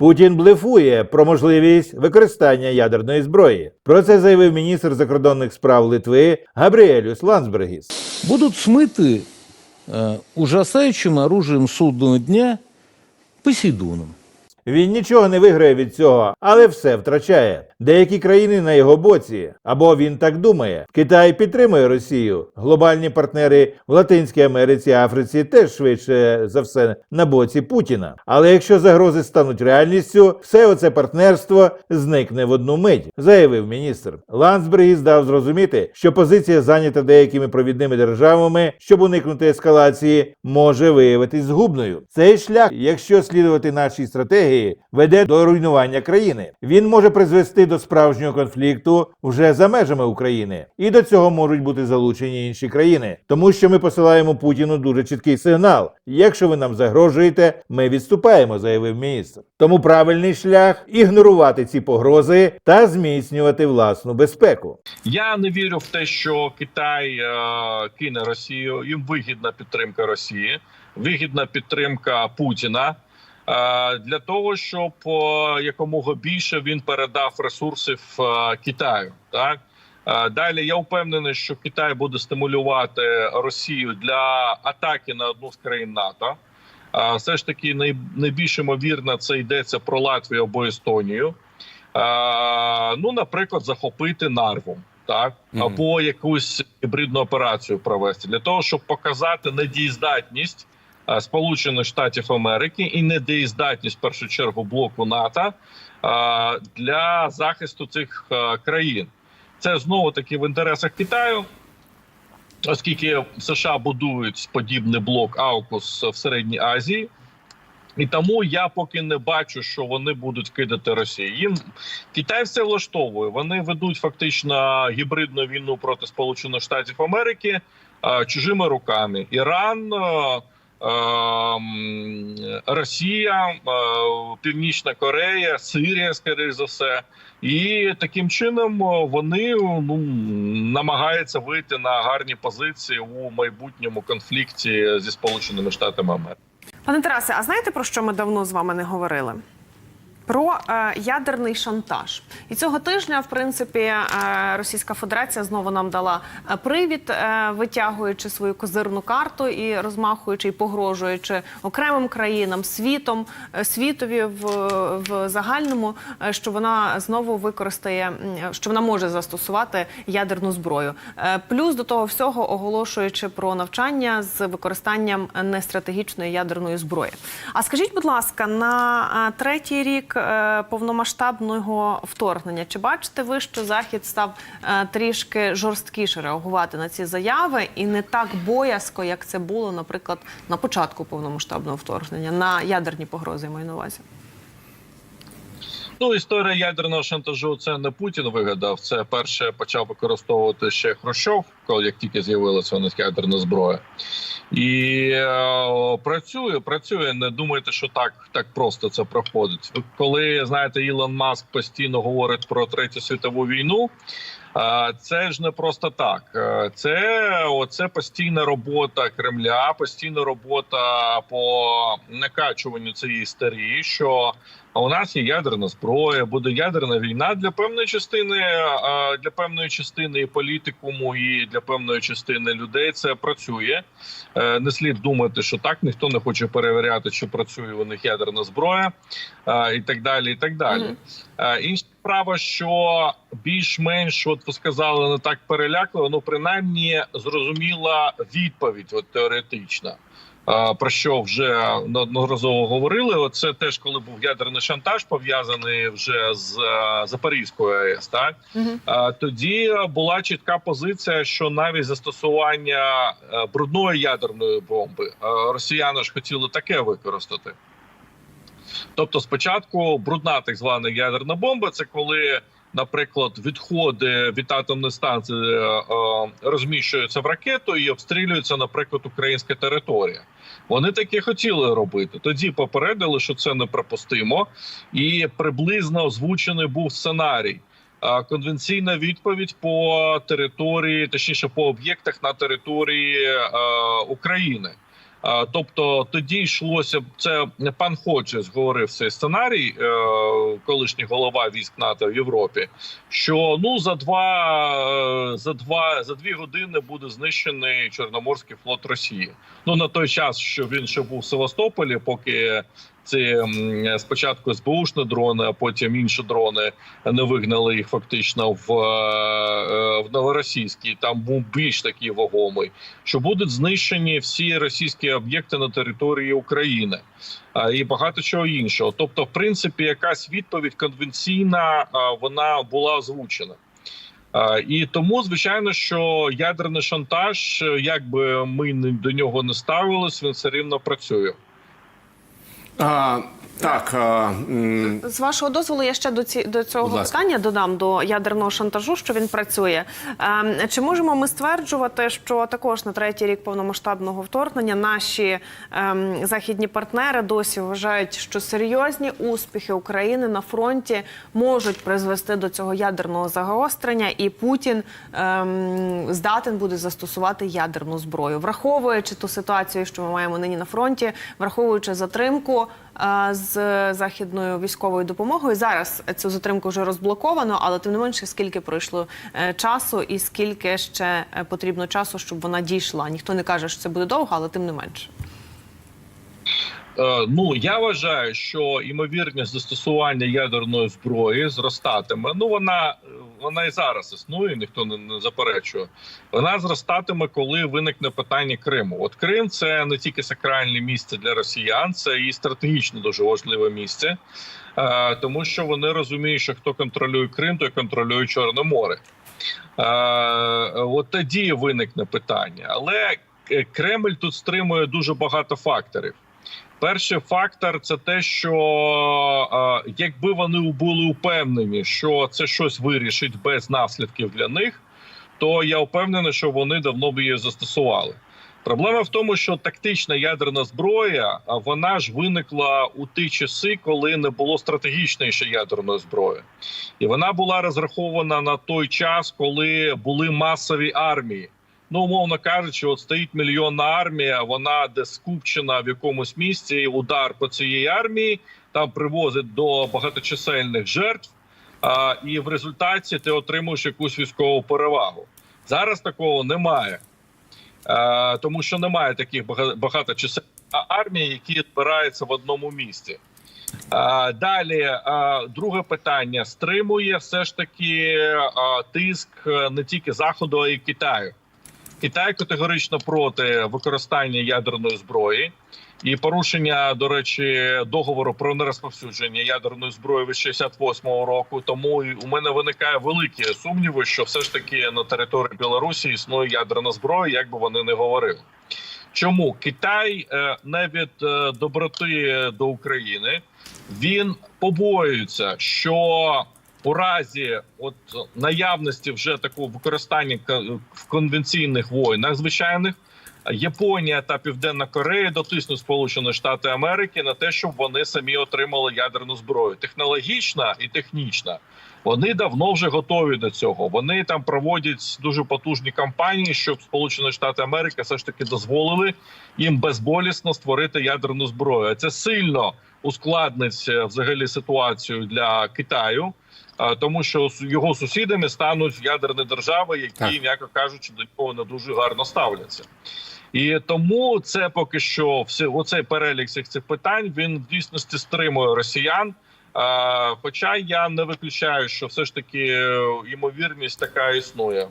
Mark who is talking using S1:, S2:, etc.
S1: Путін блефує про можливість використання ядерної зброї. Про це заявив міністр закордонних справ Литви Габріелюс Ландсбергіс.
S2: будут смыты э, ужасающим оружием судного дня Посейдоном.
S1: Він нічого не виграє від цього, але все втрачає. Деякі країни на його боці, або він так думає. Китай підтримує Росію. Глобальні партнери в Латинській Америці, Африці теж швидше за все на боці Путіна. Але якщо загрози стануть реальністю, все оце партнерство зникне в одну мить, заявив міністр. Ландсбергіс дав зрозуміти, що позиція зайнята деякими провідними державами, щоб уникнути ескалації, може виявитись згубною. Цей шлях, якщо слідувати нашій стратегії, веде до руйнування країни. Він може призвести до справжнього конфлікту вже за межами України, і до цього можуть бути залучені інші країни, тому що ми посилаємо Путіну дуже чіткий сигнал. Якщо ви нам загрожуєте, ми відступаємо, заявив міністр. Тому правильний шлях ігнорувати ці погрози та зміцнювати власну безпеку.
S3: Я не вірю в те, що Китай е, кине Росію. Їм вигідна підтримка Росії, вигідна підтримка Путіна для того, щоб е, якомога більше він передав ресурсів е, Китаю. Так Е, далі я впевнений, що Китай буде стимулювати Росію для атаки на одну з країн НАТО. Е, Все ж таки, най- найбільш ймовірно, це йдеться про Латвію або Естонію. Е, ну, наприклад, захопити нарву, так або якусь гібридну операцію провести для того, щоб показати недієздатність е, Сполучених Штатів Америки і недієздатність в першу чергу блоку НАТО е, для захисту цих е, країн. Це знову таки в інтересах Китаю. Оскільки США будують подібний блок Аукус в Середній Азії, і тому я поки не бачу, що вони будуть кидати Росії. Їм Китай все влаштовує. Вони ведуть фактично гібридну війну проти Сполучених Штатів Америки е, чужими руками. Іран, е, Росія, е, Північна Корея, Сирія, скоріш за все. І таким чином е, вони ну намагаються вийти на гарні позиції у майбутньому конфлікті зі Сполученими Штатами Америки.
S4: Пане Тарасе, а знаєте про що ми давно з вами не говорили? Про е, ядерний шантаж. І цього тижня, в принципі, е, Російська Федерація знову нам дала е, привід, е, витягуючи свою козирну карту і розмахуючи і погрожуючи окремим країнам, світом, е, світові в, в загальному, е, що вона знову використає, що вона може застосувати ядерну зброю. Е, плюс до того всього оголошуючи про навчання з використанням нестратегічної ядерної зброї. А скажіть, будь ласка, на е, третій рік повномасштабного вторгнення, чи бачите ви, що захід став е, трішки жорсткіше реагувати на ці заяви і не так боязко, як це було, наприклад, на початку повномасштабного вторгнення, на ядерні погрози маю на увазі?
S3: Ну, історія ядерного шантажу це не Путін вигадав. Це перше почав використовувати ще Хрущов, коли як тільки з'явилася у них ядерна зброя. І е, працює, працює. Не думайте, що так, так просто це проходить. Коли знаєте, Ілон Маск постійно говорить про третю світову війну. Це ж не просто так. Е, Це оце постійна робота Кремля, постійна робота по накачуванню цієї історії, що у нас є ядерна зброя, буде ядерна війна для певної частини, для певної частини і політикуму, і для певної частини людей це працює. Е, Не слід думати, що так ніхто не хоче перевіряти, чи працює у них ядерна зброя, е, і так далі. І так далі. Е, Інша справа, що більш-менш, от ви сказали, не так перелякливо, ну принаймні зрозуміла відповідь, от теоретична. Про що вже неодноразово говорили. Оце теж коли був ядерний шантаж, пов'язаний вже з е, Запорізькою АЕС. Так
S4: Угу.
S3: Тоді була чітка позиція, що навіть застосування е, брудної ядерної бомби е, росіяни ж хотіли таке використати. Тобто, спочатку брудна так звана ядерна бомба це коли, наприклад, відходи від атомної станції е, е, розміщуються в ракету і обстрілюється, наприклад, українська територія. Вони таке хотіли робити. Тоді попередили, що це неприпустимо, і приблизно озвучений був сценарій. Конвенційна відповідь по території, точніше по об'єктах на території е, України. Тобто тоді йшлося це пан Ходжес говорив цей сценарій, е, колишній голова військ НАТО в Європі. Що ну за два е, за два за дві години буде знищений Чорноморський флот Росії. Ну на той час, що він ще був в Севастополі, поки ці спочатку СБУшні дрони, а потім інші дрони не вигнали їх фактично в, е, в новоросійський. Там був більш такий вагомий, що будуть знищені всі російські об'єкти на території України і багато чого іншого. Тобто, в принципі, якась відповідь конвенційна вона була озвучена. І тому, звичайно, що ядерний шантаж, е, як би ми до нього не ставились, він все рівно працює.
S5: А, так, а, м,
S4: З вашого дозволу, я ще до ці до цього питання додам до ядерного шантажу, що він працює. Ем, чи можемо ми стверджувати, що також на третій рік повномасштабного вторгнення наші ем, західні партнери досі вважають, що серйозні успіхи України на фронті можуть призвести до цього ядерного загострення, і Путін ем, здатен буде застосувати ядерну зброю, враховуючи ту ситуацію, що ми маємо нині на фронті, враховуючи затримку е, з західною військовою допомогою. Зараз цю затримку вже розблоковано, але тим не менше, скільки пройшло е, часу, і скільки ще е, потрібно часу, щоб вона дійшла. Ніхто не каже, що це буде довго, але тим не менше.
S3: Е, Ну я вважаю, що імовірність застосування ядерної зброї зростатиме. Ну вона вона і зараз існує, ніхто не, не заперечує. Вона зростатиме, коли виникне питання Криму. От Крим це не тільки сакральне місце для росіян, це і стратегічно дуже важливе місце, е, тому що вони розуміють, що хто контролює Крим, той контролює Чорне море. Е, От тоді виникне питання, але е, Кремль тут стримує дуже багато факторів. Перший фактор це те, що е, якби вони були упевнені, що це щось вирішить без наслідків для них, то я впевнений, що вони давно б її застосували. Проблема в тому, що тактична ядерна зброя вона ж виникла у ті часи, коли не було стратегічної ще ядерної зброї, і вона була розрахована на той час, коли були масові армії. Ну, умовно кажучи, от стоїть мільйонна армія, вона десь скупчена в якомусь місці. і Удар по цієї армії там привозить до багаточисельних жертв, а, і в результаті ти отримуєш якусь військову перевагу. Зараз такого немає, а, тому що немає таких багаточисельних армій, які збираються в одному місці. А, Далі, а, друге питання: стримує все ж таки а, тиск е, не тільки заходу, а й Китаю. Китай категорично проти використання ядерної зброї і порушення, до речі, договору про нерозповсюдження ядерної зброї від 68-го року. Тому у мене виникає великі сумніви, що все ж таки на території Білорусі існує ядерна зброя, як би вони не говорили. Чому Китай е, не від е, доброти до України він побоюється, що у разі от наявності вже такого використання в конвенційних воїнах звичайних. Японія та Південна Корея дотиснуть Сполучені Штати Америки на те, щоб вони самі отримали ядерну зброю. Технологічна і технічна. Вони давно вже готові до цього. Вони там проводять дуже потужні кампанії, щоб Сполучені Штати Америки все ж таки дозволили їм безболісно створити ядерну зброю. Це сильно ускладнить е, взагалі ситуацію для Китаю. Тому що його сусідами стануть ядерні держави, які, м'яко кажучи, до нього не дуже гарно ставляться. І тому це поки що все оцей перелік всіх цих питань він в дійсності стримує росіян. А, хоча я не виключаю, що все ж таки е, ймовірність така існує.